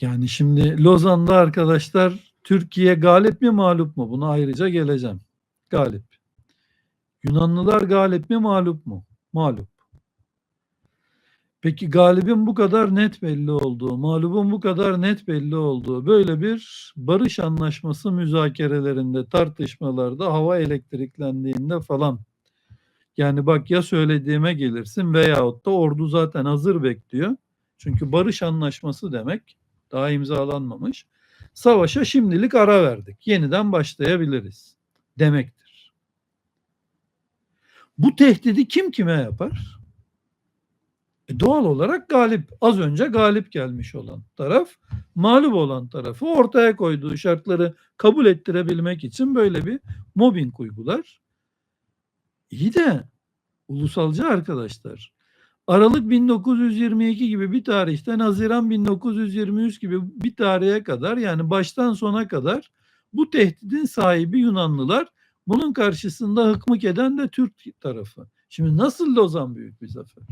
Yani şimdi Lozan'da arkadaşlar Türkiye galip mi mağlup mu? Buna ayrıca geleceğim. Galip. Yunanlılar galip mi mağlup mu? Mağlup. Peki galibin bu kadar net belli olduğu, mağlubun bu kadar net belli olduğu böyle bir barış anlaşması müzakerelerinde, tartışmalarda, hava elektriklendiğinde falan yani bak ya söylediğime gelirsin veyahut da ordu zaten hazır bekliyor. Çünkü barış anlaşması demek daha imzalanmamış. Savaşa şimdilik ara verdik. Yeniden başlayabiliriz demektir. Bu tehdidi kim kime yapar? E doğal olarak galip, az önce galip gelmiş olan taraf, mağlup olan tarafı ortaya koyduğu şartları kabul ettirebilmek için böyle bir mobbing uygular. İyi de ulusalcı arkadaşlar. Aralık 1922 gibi bir tarihten Haziran 1923 gibi bir tarihe kadar yani baştan sona kadar bu tehdidin sahibi Yunanlılar bunun karşısında hıkmık eden de Türk tarafı. Şimdi nasıl Lozan büyük bir zafer?